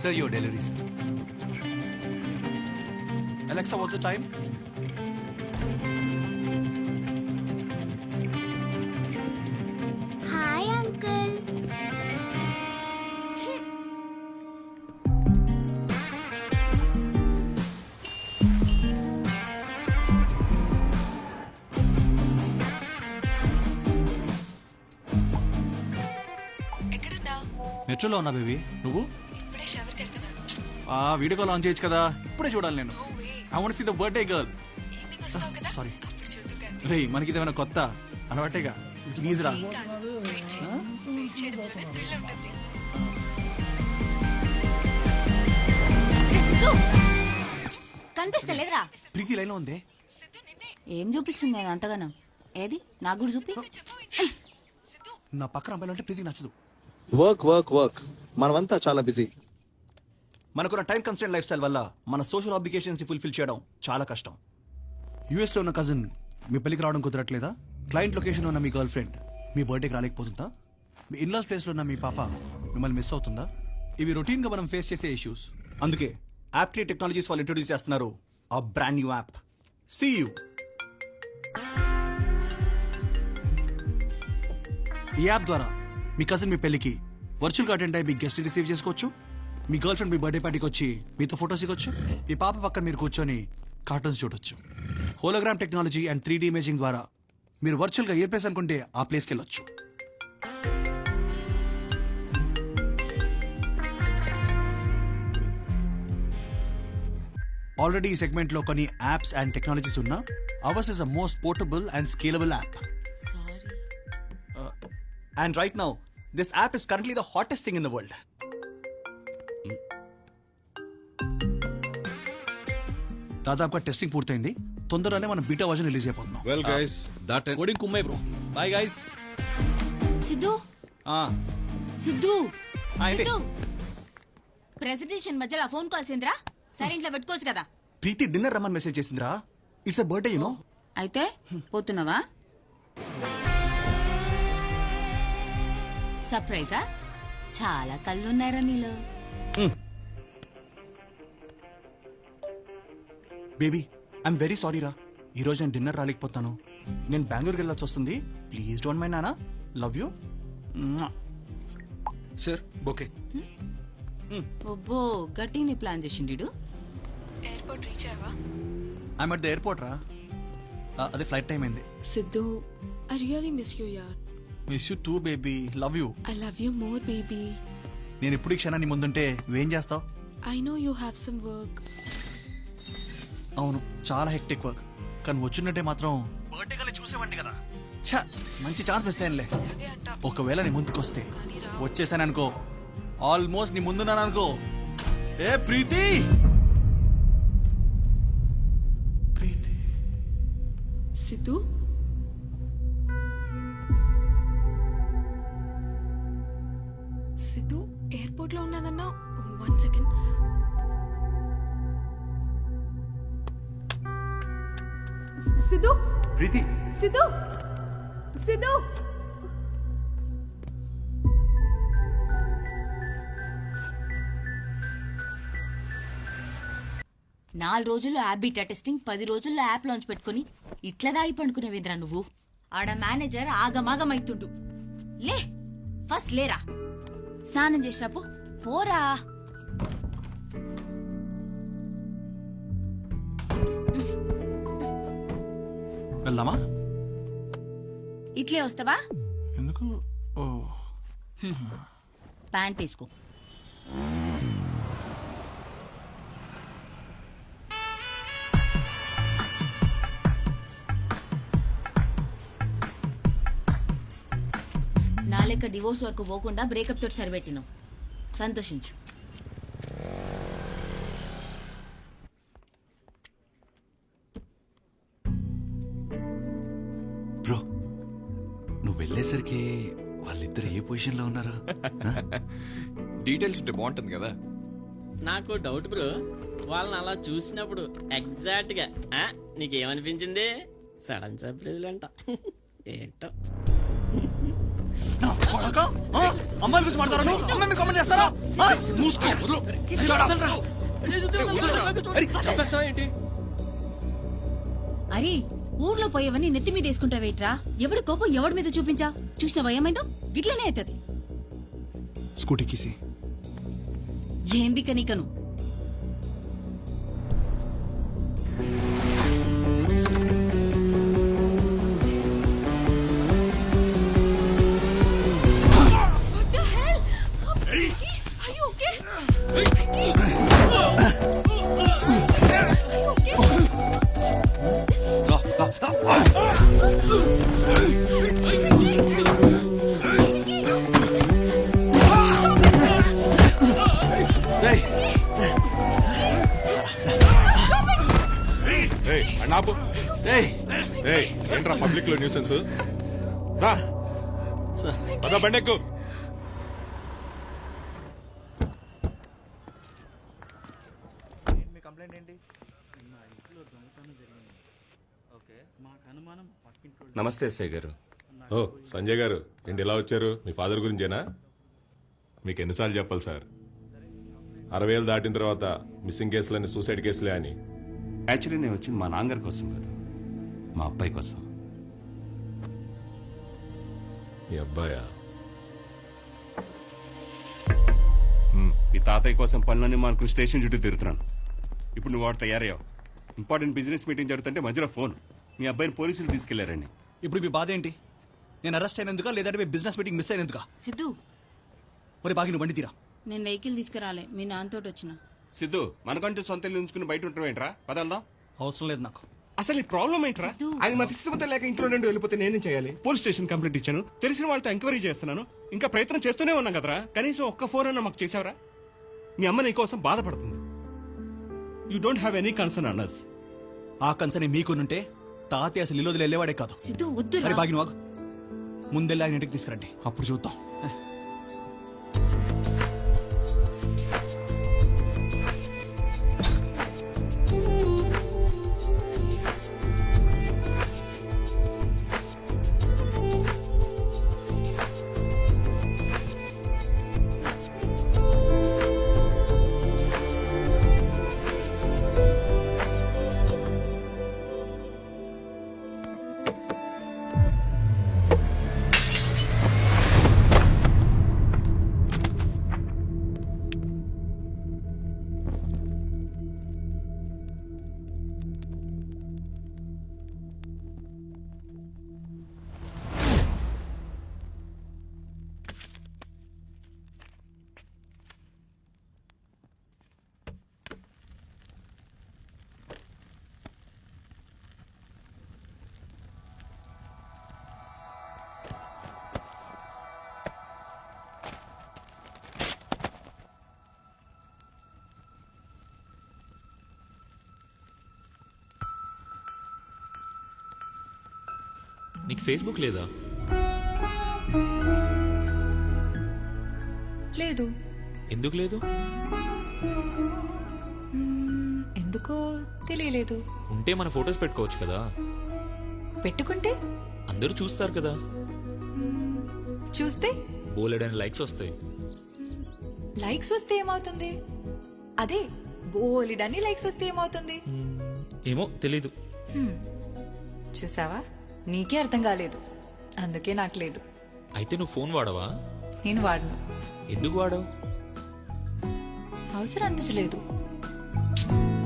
Sir, your delivery, sir. Alexa, what's the time? Hi uncle మెట్రోలో ఉన్నా baby నువ్వు ఆ వీడియో కాల్ ఆన్ చేయొచ్చు కదా? ఇప్పుడే చూడాలి నేను. I want see the birthday girl evening వస్తావు కదా? సారీ అప్పుడు చూద్దు కానీ రే మనకి ఇదేమైనా కొత్త? అలవాటేగా? ప్లీజ్ రా. కాదు. వెయిట్ చేయి వెయిట్ చేయడంలోనే థ్రిల్ ఉంటుంది. కనిపిస్తలేదురా. ప్రీతి లైన్లో ఉందే. సిద్ధు నిన్నే. ఏం చూపిస్తుంది నేను అంతగానం? ఏది? నాకు కూడా చూపి. చెప్పు నా పక్కన అమ్మాయిలు అంటే ప్రీతి నచ్చదు. వర్క్ వర్క్ వర్క్ మనమంతా చాలా బిజీ మనకున్న టైం కన్స్టెంట్ లైఫ్ స్టైల్ వల్ల మన సోషల్ అప్లికేషన్స్ ఫుల్ఫిల్ చేయడం చాలా కష్టం. యూఎస్లో ఉన్న కజిన్ మీ పెళ్ళికి రావడం కుదరట్లేదా? క్లయింట్ లొకేషన్ ఉన్న మీ గర్ల్ ఫ్రెండ్ మీ బర్త్డేకి రాలేకపోతుందా? మీ ఇన్లాస్ ప్లేస్లో ఉన్న మీ పాప మిమ్మల్ని మిస్ అవుతుందా? ఇవి రొటీన్గా మనం ఫేస్ చేసే ఇష్యూస్ అందుకే యాప్టీ టెక్నాలజీస్ వాళ్ళు ఇంట్రొడ్యూస్ చేస్తున్నారు ఆ brand new app see you ఈ యాప్ ద్వారా మీ కజిన్ మీ పెళ్ళికి వర్చువల్గా అటెండ్ అయ్యి మీ గెస్ట్ రిసీవ్ చేసుకోవచ్చు. మీ గర్ల్ ఫ్రెండ్ మీ బర్త్డే పార్టీకి వచ్చి మీతో ఫొటోస్ ఇవ్వచ్చు మీ పాప పక్కన మీరు కూర్చొని కార్టూన్స్ చూడొచ్చు. Hologram technology and three imaging ద్వారా మీరు వర్చువల్గా ఏ ప్లేస్ అనుకుంటే ఆ ప్లేస్కి వెళ్ళొచ్చు. ఆల్రెడీ ఈ సెగ్మెంట్లో కొన్ని యాప్స్ అండ్ టెక్నాలజీస్ ఉన్నా ours is a most portable and scalable app sorry And right now, this app is currently the hottest thing in the దాదాపుగా టెస్టింగ్ పూర్తయింది. తొందరలోనే మనం బీటా వర్జన్ రిలీజ్ అయిపోతున్నాం. Well, guys, that coding కుమ్మే bro. Bye guys Siddhu? Siddhu? Siddhu? Presentation మధ్యలో phone calls ఏంద్రా సైలెంట్లో పెట్టుకోవచ్చు కదా. ప్రీతి డిన్నర్ రమ్మని message చేసిందిరా? It's a birthday you know అయితే పోతున్నావా? సర్ప్రైజా చాలా కళ్ళున్నారా నీలో. బేబీ ఐఎమ్ వెరీ సారీ రా. ఈ రోజు నేను డిన్నర్ రాలేకపోతాను. నేను బెంగళూరుకి వెళ్ళాల్సి వస్తుంది. ప్లీజ్ డోంట్ మైండ్ నానా. లవ్ యూ సార్ ఓకే ఒబ్బో గట్టిని ప్లాన్ చేసిండు ఎయిర్పోర్ట్ రీచ్ అయ్యావా? ఐఎమ్ అట్ ద ఎయిర్పోర్ట్ రా. అదే ఫ్లైట్ టైం అయింది. Siddhu I really miss you యార్ miss you too baby love you I love you more baby నేను ఇప్పుడు ఈ క్షణాన్ని ముందుంటే నువ్వేం చేస్తావు? I know you have some work అవును చాలా హెక్టిక్ వర్క్ కానీ వచ్చినట్టే మాత్రం బర్త్డే కల్లా చూసేవండి కదా. ఛ మంచి ఛాన్స్ మిస్ అయ్యానులే. ఒకవేళ నీ ముందుకొస్తే వచ్చేసాను అనుకో ఆల్మోస్ట్ నీ ముందున్నాను అనుకో. ఏ ప్రీతి! ప్రీతి. సిద్ధు? సిద్ధు? Preeti. సిద్ధు? సిద్ధు? నాలుగు రోజుల్లో యాప్ బీటా టెస్టింగ్ పది రోజుల్లో యాప్ లాంచ్ పెట్టుకుని ఇట్లా దాగి పండుకునేవేంద్రా నువ్వు? ఆడ మేనేజర్ ఆగమాగమైతుండు. లే ఫస్ట్ లేరా? స్నానం చేసినప్పు పోరా. వెళ్దామా? ఇట్లే వస్తావా? ఎందుకు? ఓ. ప్యాంట్ వేసుకో నా లెక్క డివోర్స్ వరకు పోకుండా బ్రేకప్ తోటి సరిపెట్టినావు. సంతోషించు. వెళ్ళేసరికి వాళ్ళిద్దరు ఏ పొజిషన్లో ఉన్నారా? డీటెయిల్స్ ఉంటే బాగుంటుంది కదా. నాకు డౌట్ బ్రో వాళ్ళని అలా చూసినప్పుడు ఎగ్జాక్ట్గా ఆ, నీకేమనిపించింది? సడన్ సర్ప్రైజ్ అంట గురించి నువ్వు? అమ్మాయి కామెంట్ చేస్తారా? వదలు. ఏంటి? అరే ఊర్లో పోయేవని నెత్తి మీద వేసుకుంటావేట్రా? ఎవడి కోపం ఎవడి మీద చూపించా? చూసిన భయమైందో గిట్లనే అవుతుంది. స్కూటీ కీసి ఏం బిక్క నీకను? ఏంట్రా పబ్లిక్లో న్యూసెన్స్? రా. పద బండెక్కు. నమస్తే ఎస్ఐ గారు. ఓ సంజయ్ గారు ఏంటి ఎలా వచ్చారు? మీ ఫాదర్ గురించేనా? మీకు ఎన్నిసార్లు చెప్పాలి సార్. అరవై ఏళ్ళు దాటిన తర్వాత మిస్సింగ్ కేసులని సూసైడ్ కేసులే అని. యాక్చువల్లీ నేను వచ్చింది మా నాన్నగారి కోసం కాదు. మా అబ్బాయి కోసం. మీ అబ్బాయా? మీ తాతయ్య కోసం పనులన్నీ మానుకుని స్టేషన్ చుట్టూ తిరుగుతున్నాను. ఇప్పుడు నువ్వు వాడు తయారయ్యావు. ఇంపార్టెంట్ బిజినెస్ మీటింగ్ జరుగుతుంటే మధ్యలో ఫోన్. మీ అబ్బాయిని పోలీసులు తీసుకెళ్ళారండి. ఇప్పుడు మీ బాధ ఏంటి? నేను అరెస్ట్ అయినందుక లేదంటే మీ బిజినెస్ మీటింగ్ మిస్ అయినందుక? సిద్ధు. మరి బాగి నువ్వు బండి తీరా. నేను వెహికల్ తీసుకురాలే. మీ నాన్నతోటి వచ్చిన. సిద్ధు మనకంటూ సొంత ఇల్లు ఉంచుకుని బయట ఉంటాం ఏంట్రా? పదల్దాం అవసరం లేదు నాకు. అసలు ఈ ప్రాబ్లం ఏంట్రా. ఆయన మతి స్థితిమత లేక ఇంట్లో నుండి వెళ్ళిపోతే నేనేం చేయాలి? పోలీస్ స్టేషన్ కంప్లైంట్ ఇచ్చాను. తెలిసిన వాళ్ళతో ఎంక్వైరీ చేస్తున్నాను. ఇంకా ప్రయత్నం చేస్తూనే ఉన్నాం కదరా? కనీసం ఒక్క ఫోన్ అన్న మాకు చేసావరా మీ అమ్మ నీ కోసం బాధపడుతుంది. You don't have any concern అన్నస్ ఆ కన్సర్న్ మీకునుంటే తాతయ్య అసలు ఇల్లు వదిలి వెళ్ళేవాడే కాదు. సిద్ధు వద్దు మరి బాగి నువ్వు ముందెళ్ళి ఆయన ఇంటికి తీసుకురండి. అప్పుడు చూద్దాం. నీకు ఫేస్బుక్ లేదా? లేదు. ఎందుకు లేదు? ఎందుకో తెలియలేదు. ఉంటే మన ఫొటోస్ పెట్టుకోవచ్చు కదా. పెట్టుకుంటే? అందరూ చూస్తారు కదా. చూస్తే? బోలెడని లైక్స్ వస్తాయి. లైక్స్ వస్తే ఏమవుతుంది? అదే బోలిడని లైక్స్ వస్తే ఏమవుతుంది? ఏమో తెలీదు. చూసావా? నీకే అర్థం కాలేదు. అందుకే నాకు లేదు. అయితే నువ్వు ఫోన్ వాడవా? నేను వాడను. ఎందుకు వాడవు? అవసరం అనిపించలేదు.